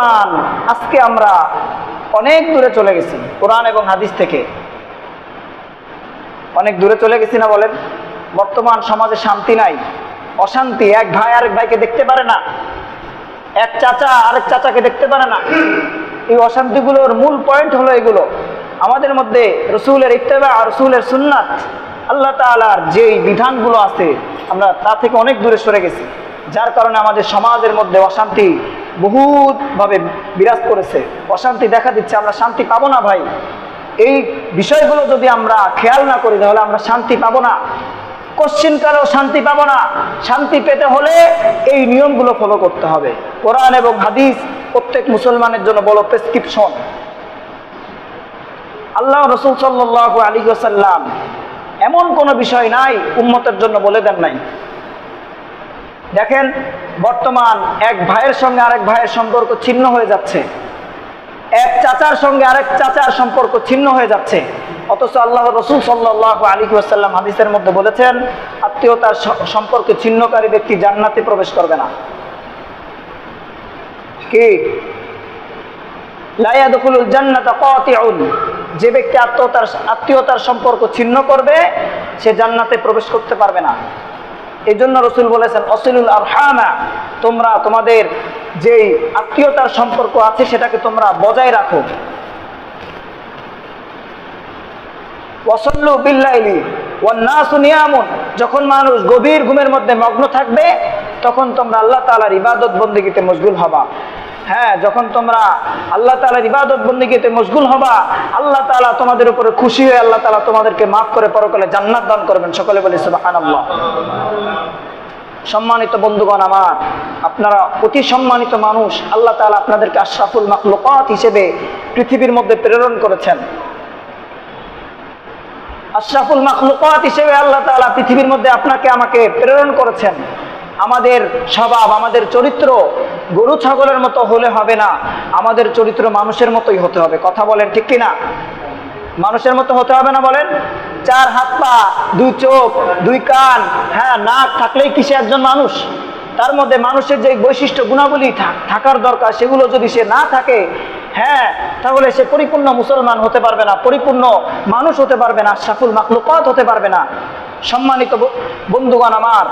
বর্তমান আজকে আমরা অনেক দূরে চলে গেছি, কোরআন এবং হাদিস থেকে। অনেক দূরে চলে গেছি না বলেন? বর্তমান সমাজে শান্তি নাই, অশান্তি। এক ভাই আরেক ভাইকে দেখতে পারে না। এক চাচা আরেক চাচাকে দেখতে পারে না। এই অশান্তিগুলোর মূল পয়েন্ট হলো এগুলো। আমাদের মধ্যে রসুলের ইত্তেবা আর রসুলের সুন্নাত, আল্লাহ তালার যেই বিধানগুলো আছে, আমরা তা থেকে অনেক দূরে সরে গেছি। যার কারণে আমাদের সমাজের মধ্যে অশান্তি বহুতভাবে বিরাজ করেছে। অশান্তি দেখা দিচ্ছে, আমরা শান্তি পাবো না ভাই। এই বিষয়গুলো যদি আমরা খেয়াল না করি, তাহলে আমরা শান্তি পাবো না। কোশ্চিনকালেও শান্তি পাবো না। শান্তি পেতে হলে এই নিয়মগুলো ফলো করতে হবে। কোরআন এবং হাদিস প্রত্যেক মুসলমানের জন্য বড় প্রেসক্রিপশন আল্লাহ রসুল সাল্লাহ আলী সাল্লাম এমন কোনো বিষয় নাই উম্মতের জন্য বলে দেন নাই। দেখেন, বর্তমান এক ভাইয়ের সঙ্গে আরেক ভাইয়ের সম্পর্ক ছিন্ন হয়ে যাচ্ছে। এক চাচার সঙ্গে আরেক চাচার সম্পর্ক ছিন্ন হয়ে যাচ্ছে। অথচ আল্লাহ রসুল সাল্লাহ আলী আসাল্লাম হাদিসের মধ্যে বলেছেন আত্মীয়তার সম্পর্ক ছিন্নকারী ব্যক্তি জান্নাতে প্রবেশ করবে না। কি? লায়াদুল জান্নাতা কাতিউন। যে ব্যক্তি আত্মীয়তার আত্মীয়তার সম্পর্ক ছিন্ন করবে, সে জান্নাতে প্রবেশ করতে পারবে না। এই জন্য রসুল বলেছেন, অসিলুল আরহামা তোমরা তোমাদের যেই আত্মীয়তার সম্পর্ক আছে সেটাকে তোমরা বজায় রাখো। ওয়াসল্লু বিল্লাইলি ওয়ান্নাসু নিয়ামুন যখন মানুষ গভীর ঘুমের মধ্যে মগ্ন থাকবে তখন তোমরা আল্লাহ তাআলার ইবাদত বন্দেগীতে মশগুল হবা। হ্যাঁ যখন তোমরা আল্লাহ তাআলার ইবাদত বন্দেগীতে মশগুল হবা, আল্লাহ তাআলা তোমাদের উপরে খুশি হয়ে আল্লাহ তাআলা তোমাদেরকে মাফ করে পরকালে জান্নাত দান করবেন। সকলে বলি, সুবহানাল্লাহ। সম্মানিত বন্ধুগণ আমার, আপনারা অতি সম্মানিত মানুষ, আল্লাহ তাআলা আপনাদেরকে আশরাফুল মাখলুকাত হিসেবে পৃথিবীর মধ্যে প্রেরণ করেছেন। আশরাফুল মাখলুকাত হিসেবে আল্লাহ তাআলা পৃথিবীর মধ্যে আপনাকে, আমাকে প্রেরণ করেছেন। আমাদের স্বভাব, আমাদের চরিত্র গরু, ছাগলের মতো হলে হবে না। আমাদের চরিত্র মানুষের মতোই হতে হবে। কথা বলেন ঠিক কি না মানুষের মতো হতে হবে না বলেন? চার হাত পা, দুই চোখ, দুই কান হ্যাঁ নাক থাকলেই কিসে একজন মানুষ? তার মধ্যে মানুষের যে বৈশিষ্ট্য, গুণাবলী থাক- থাকার দরকার, সেগুলো যদি সে না থাকে হ্যাঁ তাহলে সে পরিপূর্ণ মুসলমান হতে পারবে না, পরিপূর্ণ মানুষ হতে পারবে না, সাফুল মাকলুকাত হতে পারবে না। সম্মানিত বন্ধুগণ আমার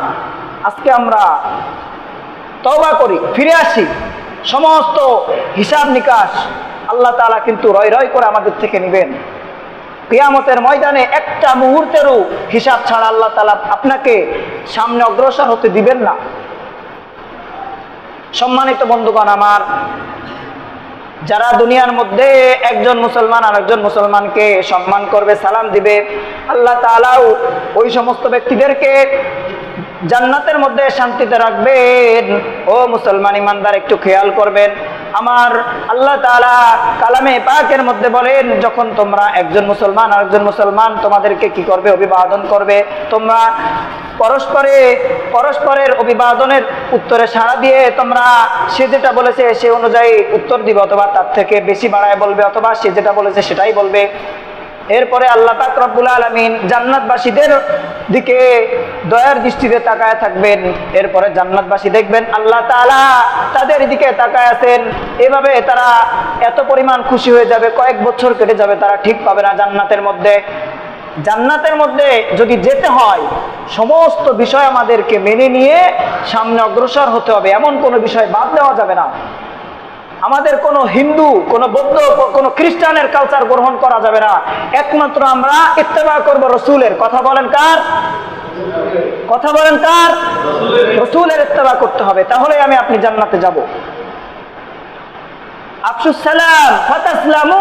আজকে আমরা তওবা করি, ফিরে আসি। সমস্ত হিসাব নিকাশ আল্লাহ তাআলা কিন্তু রয় রয় করে আমাদের থেকে নেবেন। কিয়ামতের ময়দানে একটা মুহূর্তেরও হিসাব ছাড়া আল্লাহ তাআলা আপনাকে সামনে অগ্রসর হতে দিবেন না। সম্মানিত বন্ধুগণ আমার, যারা দুনিয়ার মধ্যে একজন মুসলমান আর একজন মুসলমানকে সম্মান করবে, সালাম দিবে, আল্লাহ তাআলাও ওই সমস্ত ব্যক্তিদেরকে জান্নাতের মধ্যে শান্তিতে রাখবেন। ও মুসলমান ইমানদার, একটু খেয়াল করবেন। আমার আল্লাহ তাআলা কালামে পাকের মধ্যে বলেন, যখন তোমরা একজন মুসলমান আর একজন মুসলমান তোমাদেরকে কি করবে? অভিবাদন করবে। তোমরা পরস্পরে, পরস্পরের অভিবাদনের উত্তরে সাড়া দিয়ে তোমরা সে যেটা বলেছে সে অনুযায়ী উত্তর দিবে অথবা তার থেকে বেশি বাড়ায় বলবে অথবা সে যেটা বলেছে সেটাই বলবে। এরপরে আল্লাহ পাক রব্বুল আলমিন জান্নাতবাসীদের দিকে দয়ার দৃষ্টিতে তাকায় থাকবেন। এরপরে জান্নাতবাসী দেখবেন আল্লাহ তাআলা তাদের দিকে তাকায় আছেন। এভাবে তারা এত পরিমাণ খুশি হয়ে যাবে, কয়েক বছর কেটে যাবে, তারা ঠিক পাবে না জান্নাতের মধ্যে। জান্নাতের মধ্যে যদি যেতে হয়, সমস্ত বিষয় আমাদেরকে মেনে নিয়ে সামনে অগ্রসর হতে হবে। এমন কোনো বিষয় বাদ দেওয়া যাবে না। আমাদের কোনো হিন্দু, কোনো বৌদ্ধ, কোনো খ্রিস্টানের কালচার গ্রহণ করা যাবে না। একমাত্র আমরা ইত্তেবা করব রসুলের। কথা বলেন কার? কথা বলেন কার? রসুলের ইত্তেবা করতে হবে। তাহলে আমি আপনি জান্নাতে যাব। সালাম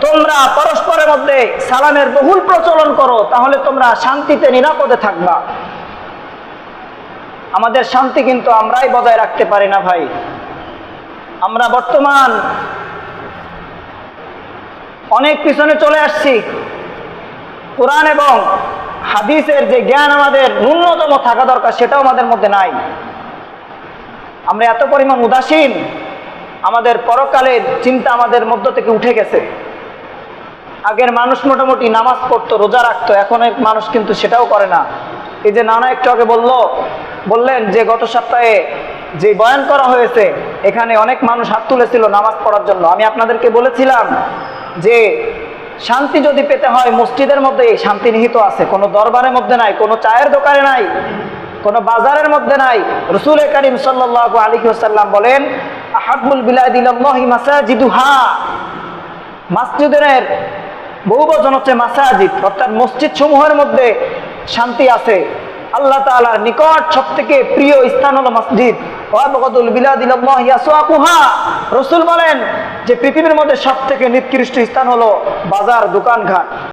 তোমরা পরস্পরের মধ্যে সালামের বহুল প্রচলন করো, তাহলে তোমরা শান্তিতে, নিরাপদে থাকবা। আমাদের শান্তি কিন্তু আমরাই বজায় রাখতে পারি না ভাই। আমরা বর্তমান অনেক পিছনে চলে আসছি। কোরআন এবং হাদিসের যে জ্ঞান আমাদের ন্যূনতম থাকা দরকার, সেটাও আমাদের মধ্যে নাই। আমরা এত পরিমাণ উদাসীন, আমাদের পরকালের চিন্তা আমাদের মধ্য থেকে উঠে গেছে। আগের মানুষ মোটামুটি নামাজ পড়তো, রোজা রাখতো, এখন এক মানুষ কিন্তু সেটাও করে না। এই যে নানা একটু আগে বলল, বললেন যে গত সপ্তাহে যে বয়ান করা হয়েছে, এখানে অনেক মানুষ হাত তুলেছিল নামাজ পড়ার জন্য। আমি আপনাদেরকে বলেছিলাম যে শান্তি যদি পেতে হয়, মসজিদের মধ্যে শান্তি নিহিত আছে। কোনো দরবারের মধ্যে নাই, কোনো চায়ের দোকানে নাই, কোনো বাজারের মধ্যে নাই। রসুল করিম সাল্লাহ আলী সাল্লাম বলেন আহাবুল মাসাজিদুহা। মসজিদের বহু বচন হচ্ছে মাসাজিদ, অর্থাৎ মসজিদ সমূহের মধ্যে শান্তি আছে। আল্লাহ তাআলার নিকট সব থেকে প্রিয় স্থান হলো মসজিদ। রাসূল বলেন যে পৃথিবীর মধ্যে সব থেকে নিকৃষ্ট স্থান হলো বাজার দোকানঘাট।